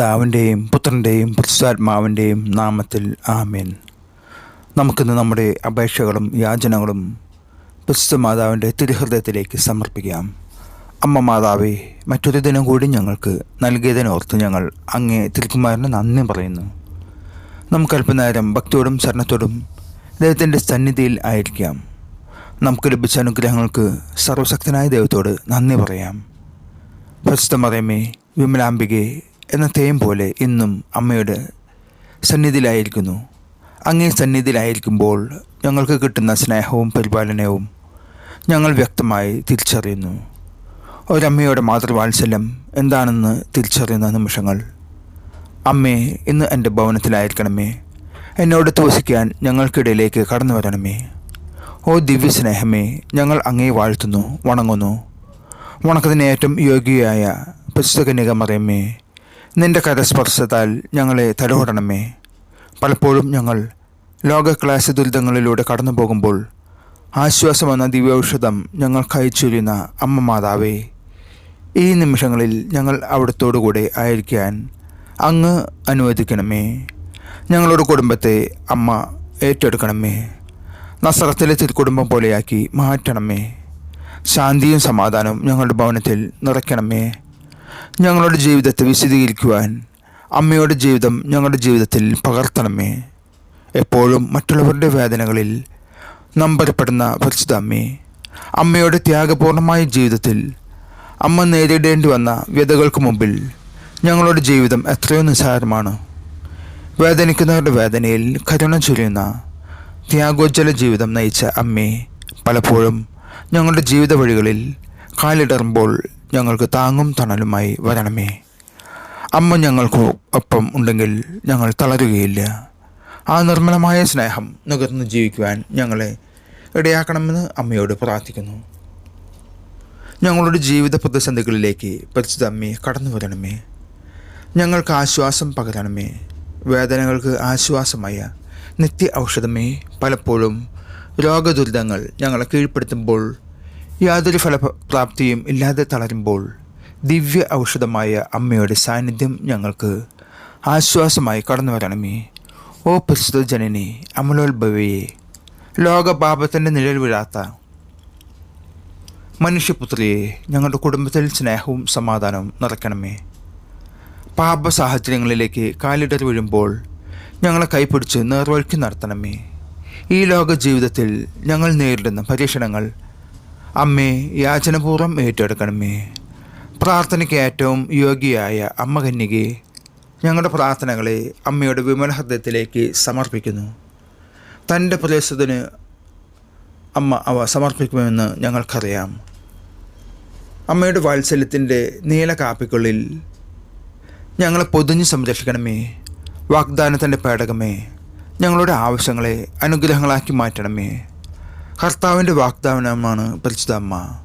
പിതാവിന്റെയും പുത്രന്റെയും പുരുഷാത്മാവിന്റെയും നാമത്തിൽ ആമേൻ. നമുക്കിന്ന് നമ്മുടെ അപേക്ഷകളും യാചനകളും പുസ്തു മാതാവിന്റെ തിരുഹൃദയത്തിലേക്ക് സമർപ്പിക്കാം. അമ്മ മാതാവേ മറ്റൊരു ദിനം കൂടി ഞങ്ങൾക്ക് നൽകിയതിനോർത്ത് ഞങ്ങൾ അങ്ങേ തിരുക്കുമാരന് നന്ദി പറയുന്നു. നമുക്ക് അല്പനേരം ഭക്തിയോടും ശരണത്തോടും ദൈവത്തിന്റെ സന്നിധിയിൽ ആയിരിക്കാം. നമുക്ക് ലഭിച്ച അനുഗ്രഹങ്ങൾക്ക് സർവശക്തനായ ദൈവത്തോട് നന്ദി പറയാം. പ്രസ്തമറിയമേ വിമലാംബികെ എന്ന തേം പോലെ ഇന്നും അമ്മയുടെ സന്നിധിയിലായിരിക്കുന്നു. അങ്ങേ സന്നിധിയിലായിരിക്കുമ്പോൾ ഞങ്ങൾക്ക് കിട്ടുന്ന സ്നേഹവും പരിപാലനവും ഞങ്ങൾ വ്യക്തമായി തിരിച്ചറിയുന്നു. ഒരമ്മയുടെ മാതൃവാത്സല്യം എന്താണെന്ന് തിരിച്ചറിയുന്ന നിമിഷങ്ങൾ. അമ്മേ ഇന്ന് എന്റെ ഭവനത്തിലായിരിക്കണമേ. എന്നോട് തോസിക്കാൻ ഞങ്ങൾക്കിടയിലേക്ക് കടന്നു വരണമേ. ഓ ദിവ്യ സ്നേഹമേ ഞങ്ങൾ അങ്ങേ വാഴ്ത്തുന്നു വണങ്ങുന്നു. വണക്കത്തിന് ഏറ്റവും യോഗ്യയായ പുസ്തകനിക മറിയമ്മേ നിന്റെ കരസ്പർശത്താൽ ഞങ്ങളെ തലോടണമേ. പലപ്പോഴും ഞങ്ങൾ ലോക ക്ലാസ് ദുരിതങ്ങളിലൂടെ കടന്നു പോകുമ്പോൾ ആശ്വാസമെന്ന ദിവ്യൌഷധം ഞങ്ങൾ കഴിച്ചൊരിയുന്ന അമ്മ മാതാവേ ഈ നിമിഷങ്ങളിൽ ഞങ്ങൾ അവിടത്തോടുകൂടെ ആയിരിക്കാൻ അങ്ങ് അനുവദിക്കണമേ. ഞങ്ങളുടെ കുടുംബത്തെ അമ്മ ഏറ്റെടുക്കണമേ. നസറത്തിലെ തിരുക്കുടുംബം പോലെയാക്കി മാറ്റണമേ. ശാന്തിയും സമാധാനവും ഞങ്ങളുടെ ഭവനത്തിൽ നിറയ്ക്കണമേ. ഞങ്ങളുടെ ജീവിതത്തെ വിശദീകരിക്കുവാൻ അമ്മയുടെ ജീവിതം ഞങ്ങളുടെ ജീവിതത്തിൽ പകർത്തണമേ. എപ്പോഴും മറ്റുള്ളവരുടെ വേദനകളിൽ നമ്പരപ്പെടുന്ന പരിശുദ്ധ അമ്മേ അമ്മയുടെ ത്യാഗപൂർണമായ ജീവിതത്തിൽ അമ്മ നേരിടേണ്ടി വന്ന വ്യതകൾക്ക് മുമ്പിൽ ഞങ്ങളുടെ ജീവിതം എത്രയോ നിസ്സാരമാണ്. വേദനിക്കുന്നവരുടെ വേദനയിൽ കരുണ ചൊരിയുന്ന ത്യാഗോജ്വല ജീവിതം നയിച്ച അമ്മേ പലപ്പോഴും ഞങ്ങളുടെ ജീവിത വഴികളിൽ കാലിടറുമ്പോൾ ഞങ്ങൾക്ക് താങ്ങും തണലുമായി വരണമേ. അമ്മ ഞങ്ങൾക്ക് ഒപ്പം ഉണ്ടെങ്കിൽ ഞങ്ങൾ തളരുകയില്ല. ആ നിർമ്മലമായ സ്നേഹം നുകർന്ന് ജീവിക്കുവാൻ ഞങ്ങളെ ഇടയാക്കണമെന്ന് അമ്മയോട് പ്രാർത്ഥിക്കുന്നു. ഞങ്ങളുടെ ജീവിത പ്രതിസന്ധികളിലേക്ക് പരിശുദ്ധ അമ്മയെ കടന്നു വരണമേ. ഞങ്ങൾക്ക് ആശ്വാസം പകരണമേ. വേദനകൾക്ക് ആശ്വാസമായ നിത്യ ഔഷധമേ. പലപ്പോഴും രോഗദുരിതങ്ങൾ ഞങ്ങളെ കീഴ്പ്പെടുത്തുമ്പോൾ യാതൊരു ഫലപ്രാപ്തിയും ഇല്ലാതെ തളരുമ്പോൾ ദിവ്യ ഔഷധമായ അമ്മയുടെ സാന്നിധ്യം ഞങ്ങൾക്ക് ആശ്വാസമായി കടന്നു വരണമേ. ഓ പ്രസ്തുത ജനനി അമലോത്ഭവയെ ലോകപാപത്തിന്റെ നിഴൽ വീഴാത്ത മനുഷ്യപുത്രിയെ ഞങ്ങളുടെ കുടുംബത്തിൽ സ്നേഹവും സമാധാനവും നിറയ്ക്കണമേ. പാപ സാഹചര്യങ്ങളിലേക്ക് കാലിടർ വീഴുമ്പോൾ ഞങ്ങളെ കൈപിടിച്ച് നേർവഴിക്ക് നടത്തണമേ. ഈ ലോക ജീവിതത്തിൽ ഞങ്ങൾ നേരിടുന്ന പരീക്ഷണങ്ങൾ അമ്മേ യാചനപൂർവം ഏറ്റെടുക്കണമേ. പ്രാർത്ഥനയ്ക്ക് ഏറ്റവും യോഗ്യയായ അമ്മ കന്യകെ ഞങ്ങളുടെ പ്രാർത്ഥനകളെ അമ്മയുടെ വിമല ഹൃദയത്തിലേക്ക് സമർപ്പിക്കുന്നു. തന്റെ പ്രദേശത്തിന് അമ്മ അവ സമർപ്പിക്കുമെന്ന് ഞങ്ങൾക്കറിയാം. അമ്മയുടെ വാത്സല്യത്തിന്റെ നീല കാപ്പിക്കുള്ളിൽ ഞങ്ങളെ പൊതിഞ്ഞ് സംരക്ഷിക്കണമേ. വാഗ്ദാനത്തിന്റെ പേടകമേ ഞങ്ങളുടെ ആവശ്യങ്ങളെ അനുഗ്രഹങ്ങളാക്കി മാറ്റണമേ. കർത്താവിന്റെ വാഗ്ദാനമാണ് പരിശുദ്ധ അമ്മ.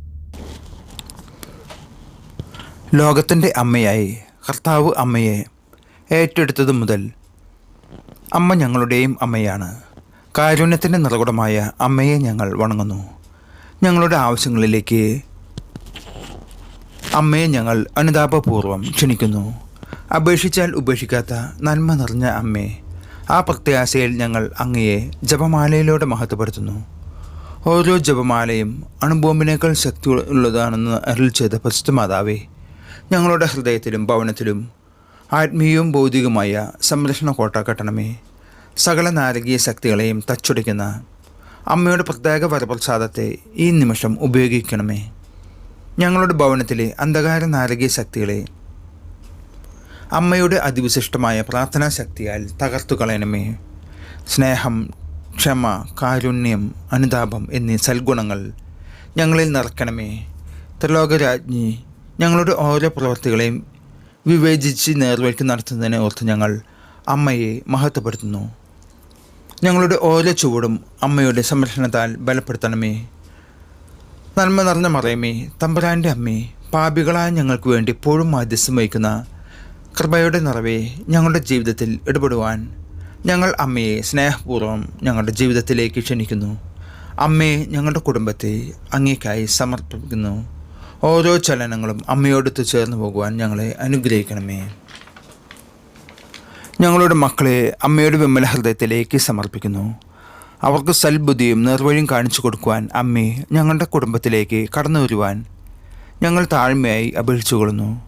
ലോകത്തിന്റെ അമ്മയായി കർത്താവ് അമ്മയെ ഏറ്റെടുത്തത് മുതൽ അമ്മ ഞങ്ങളുടെയും അമ്മയാണ്. കാരുണ്യത്തിന്റെ നിറകുടമായ അമ്മയെ ഞങ്ങൾ വണങ്ങുന്നു. ഞങ്ങളുടെ ആവശ്യങ്ങളിലേക്ക് അമ്മയെ ഞങ്ങൾ അനുതാപപൂർവം ക്ഷണിക്കുന്നു. അപേക്ഷിച്ചാൽ ഉപേക്ഷിക്കാത്ത നന്മ നിറഞ്ഞ അമ്മേ ആ പ്രത്യാശയിൽ ഞങ്ങൾ അങ്ങയെ ജപമാലയിലൂടെ മഹത്വപ്പെടുത്തുന്നു. ഓരോ ജപമാലയും അണുബോംബിനേക്കാൾ ശക്തി ഉള്ളതാണെന്ന് അരുൾ ചെയ്ത പരിശുദ്ധ മാതാവേ ഞങ്ങളുടെ ഹൃദയത്തിലും ഭവനത്തിലും ആത്മീയവും ഭൗതികമായ സംരക്ഷണ കോട്ട കെട്ടണമേ. സകല നാരകീയ ശക്തികളെയും തച്ചുടിക്കുന്ന അമ്മയുടെ പ്രത്യേക വരപ്രസാദത്തെ ഈ നിമിഷം ഉപയോഗിക്കണമേ. ഞങ്ങളുടെ ഭവനത്തിലെ അന്ധകാര നാരകീയ ശക്തികളെ അമ്മയുടെ അതിവിശിഷ്ടമായ പ്രാർത്ഥനാ ശക്തിയാൽ തകർത്തു കളയണമേ സ്നേഹം ക്ഷമ കാരുണ്യം അനുതാപം എന്നീ സൽഗുണങ്ങൾ ഞങ്ങളിൽ നിറക്കണമേ ത്രിലോകരാജ്ഞി ഞങ്ങളുടെ ഓരോ പ്രവൃത്തികളെയും വിവേചിച്ച് നേർവഴിക്ക് നടത്തുന്നതിനെ ഓർത്ത് ഞങ്ങൾ അമ്മയെ മഹത്വപ്പെടുത്തുന്നു. ഞങ്ങളുടെ ഓരോ ചുവടും അമ്മയുടെ സംരക്ഷണത്താൽ ബലപ്പെടുത്തണമേ. നന്മ നിറഞ്ഞ മറയമേ തമ്പുരാന്റെ അമ്മേ പാപികളായ ഞങ്ങൾക്ക് വേണ്ടി എപ്പോഴും മാധ്യസ്ഥം വഹിക്കുന്ന കൃപയുടെ നിറവേ ഞങ്ങളുടെ ജീവിതത്തിൽ ഇടപെടുവാൻ ഞങ്ങൾ അമ്മയെ സ്നേഹപൂർവം ഞങ്ങളുടെ ജീവിതത്തിലേക്ക് ക്ഷണിക്കുന്നു. അമ്മയെ ഞങ്ങളുടെ കുടുംബത്തെ അങ്ങേക്കായി സമർപ്പിക്കുന്നു. ഓരോ ചലനങ്ങളും അമ്മയോടൊത്ത് ചേർന്ന് പോകുവാൻ ഞങ്ങളെ അനുഗ്രഹിക്കണമേ. ഞങ്ങളുടെ മക്കളെ അമ്മയുടെ വിമല ഹൃദയത്തിലേക്ക് സമർപ്പിക്കുന്നു. അവർക്ക് സൽബുദ്ധിയും നിർവഴിയും കാണിച്ചു കൊടുക്കുവാൻ അമ്മയെ ഞങ്ങളുടെ കുടുംബത്തിലേക്ക് കടന്നു വരുവാൻ ഞങ്ങൾ താഴ്മയായി അപേക്ഷിച്ചുകൊള്ളുന്നു.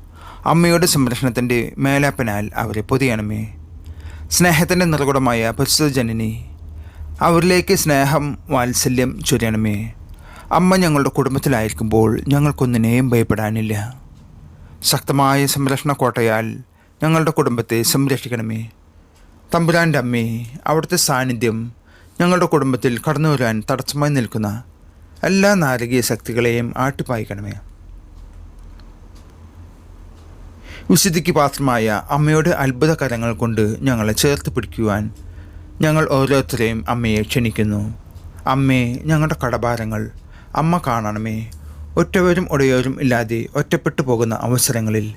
അമ്മയുടെ സംരക്ഷണത്തിന്റെ മേലാപ്പനാൽ അവരെ പൊതിയണമേ. സ്നേഹത്തിന്റെ നിറകുടമായ പരിശുദ്ധ ജനനി അവരിലേക്ക് സ്നേഹം വാത്സല്യം ചൊരിയണമേ. അമ്മ ഞങ്ങളുടെ കുടുംബത്തിലായിരിക്കുമ്പോൾ ഞങ്ങൾക്കൊന്നിനെയും ഭയപ്പെടാനില്ല. ശക്തമായ സംരക്ഷണ കോട്ടയാൽ ഞങ്ങളുടെ കുടുംബത്തെ സംരക്ഷിക്കണമേ. തമ്പുരാന്റെ അമ്മേ അവിടുത്തെ സാന്നിധ്യം ഞങ്ങളുടെ കുടുംബത്തിൽ കടന്നു വരാൻ തടസ്സമായി നിൽക്കുന്ന എല്ലാ നാരകീയ ശക്തികളെയും ആട്ടിപ്പായിക്കണമേ. വിശുദ്ധിക്ക് പാത്രമായ അമ്മയുടെ അത്ഭുത കരങ്ങൾ കൊണ്ട് ഞങ്ങളെ ചേർത്ത് പിടിക്കുവാൻ ഞങ്ങൾ ഓരോരുത്തരെയും അമ്മയെ ക്ഷണിക്കുന്നു. അമ്മേ ഞങ്ങളുടെ കടഭാരങ്ങൾ അമ്മ കാണണമേ. ഒറ്റവരും ഒടയോരും ഇല്ലാതെ ഒറ്റപ്പെട്ടു പോകുന്ന അവസരങ്ങളിൽ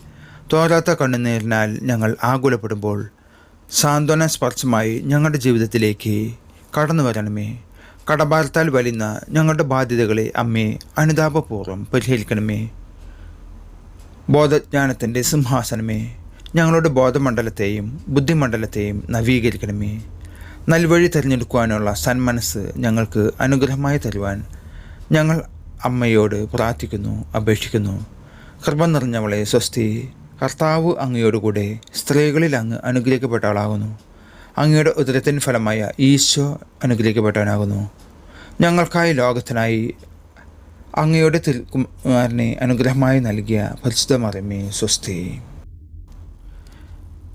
തോരാത്ത കണ്ണുനീരിനാൽ ഞങ്ങൾ ആകുലപ്പെടുമ്പോൾ സാന്ത്വന സ്പർശമായി ഞങ്ങളുടെ ജീവിതത്തിലേക്ക് കടന്നു വരണമേ. കടഭാരത്താൽ വലിയുന്ന ഞങ്ങളുടെ ബാധ്യതകളെ അമ്മേ അനുതാപപൂർവം പരിഹരിക്കണമേ. ബോധജ്ഞാനത്തിന്റെ സിംഹാസനമേ. ഞങ്ങളുടെ ബോധമണ്ഡലത്തെയും ബുദ്ധിമണ്ഡലത്തെയും നവീകരിക്കണമേ. നൽവഴി തിരഞ്ഞെടുക്കുവാനുള്ള സന്മനസ് ഞങ്ങൾക്ക് അനുഗ്രഹമായി തരുവാൻ ഞങ്ങൾ അമ്മയോട് പ്രാർത്ഥിക്കുന്നു അപേക്ഷിക്കുന്നു. കൃപ നിറഞ്ഞവളെ സ്വസ്തി കർത്താവ് അങ്ങയോടുകൂടെ സ്ത്രീകളിൽ അങ്ങ് അനുഗ്രഹിക്കപ്പെട്ട ആളാകുന്നു അങ്ങയുടെ ഉദരത്തിൻ ഫലമായ ഈശോ അനുഗ്രഹിക്കപ്പെട്ടവനാകുന്നു. ഞങ്ങൾക്കായി ലോകത്തിനായി അങ്ങയുടെ തിരുക്കുമാരനെ അനുഗ്രഹമായി നൽകിയ പരിശുദ്ധ മറിമേ സ്വസ്തി.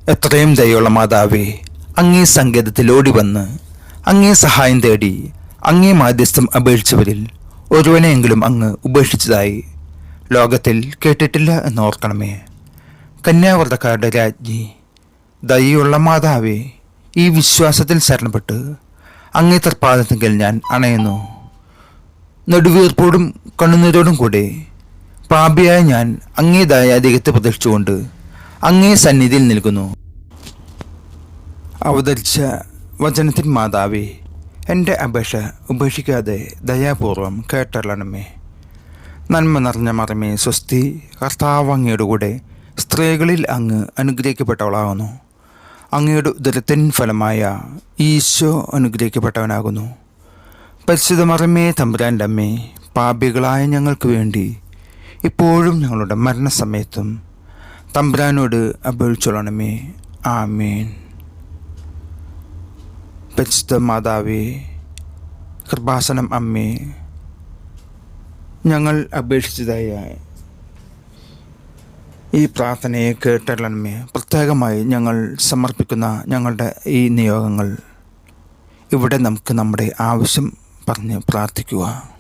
എത്രയും ദയുള്ള മാതാവേ അങ്ങേ സങ്കേതത്തിൽ ഓടി വന്ന് അങ്ങേ സഹായം തേടി അങ്ങേ മാധ്യസ്ഥം അപേക്ഷിച്ചവരിൽ ഒരുവനെയെങ്കിലും അങ്ങ് ഉപേക്ഷിച്ചതായി ലോകത്തിൽ കേട്ടിട്ടില്ല എന്നോർക്കണമേ കന്യാവർത്തക്കാരുടെ രാജ്ഞി ദയുള്ള മാതാവേ ഈ വിശ്വാസത്തിൽ ശരണപ്പെട്ട് അങ്ങേ തർപ്പാദത്തെങ്കിൽ ഞാൻ അണയുന്നു. നെടുവീർപ്പോടും കണ്ണുനീരോടും കൂടെ. പാപിയായ ഞാൻ അങ്ങേതായ അദ്ദേഹത്തെ പ്രതീക്ഷിച്ചുകൊണ്ട് അങ്ങേ സന്നിധിയിൽ നിൽക്കുന്നു. അവതരിച്ച വചനത്തിൻ മാതാവേ എന്റെ അപേക്ഷ ഉപേക്ഷിക്കാതെ ദയാപൂർവം കേട്ടള്ളണമേ നന്മ നിറഞ്ഞ മറമേ സ്വസ്തി കർത്താവ് അങ്ങയുടെ കൂടെ സ്ത്രീകളിൽ അങ്ങ് അനുഗ്രഹിക്കപ്പെട്ടവളാകുന്നു. അങ്ങയുടെ ഉദരത്തിൻ ഫലമായ ഈശോ അനുഗ്രഹിക്കപ്പെട്ടവനാകുന്നു. പരിശുദ്ധ മറമേ തമ്പുരാന്റെ അമ്മേ പാപികളായ ഞങ്ങൾക്ക് വേണ്ടി ഇപ്പോഴും ഞങ്ങളുടെ മരണസമയത്തും തമ്പുരാനോട് അപേക്ഷിച്ചോളണമേ. ആമേൻ. പരിശുദ്ധ മാതാവേ കൃപാസനം അമ്മേ ഞങ്ങൾ അപേക്ഷിച്ചതായ ഈ പ്രാർത്ഥനയെ കേട്ടല്ലണമേ പ്രത്യേകമായി ഞങ്ങൾ സമർപ്പിക്കുന്ന ഞങ്ങളുടെ ഈ നിയോഗങ്ങൾ ഇവിടെ നമുക്ക് നമ്മുടെ ആവശ്യം പറഞ്ഞ് പ്രാർത്ഥിക്കുക.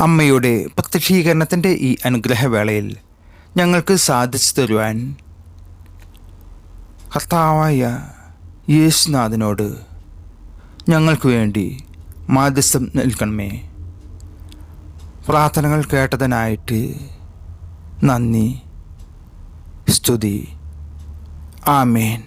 അമ്മയുടെ പ്രത്യക്ഷീകരണത്തിന്റെ ഈ അനുഗ്രഹവേളയിൽ ഞങ്ങൾക്ക് സാധിച്ചു തരുവാൻ കർത്താവായ യേശുനാഥനോട് ഞങ്ങൾക്ക് വേണ്ടി മാധ്യസ്ഥം നിൽക്കണമേ പ്രാർത്ഥനകൾ കേട്ടതിനായിട്ട് നന്ദി സ്തുതി. ആമേൻ.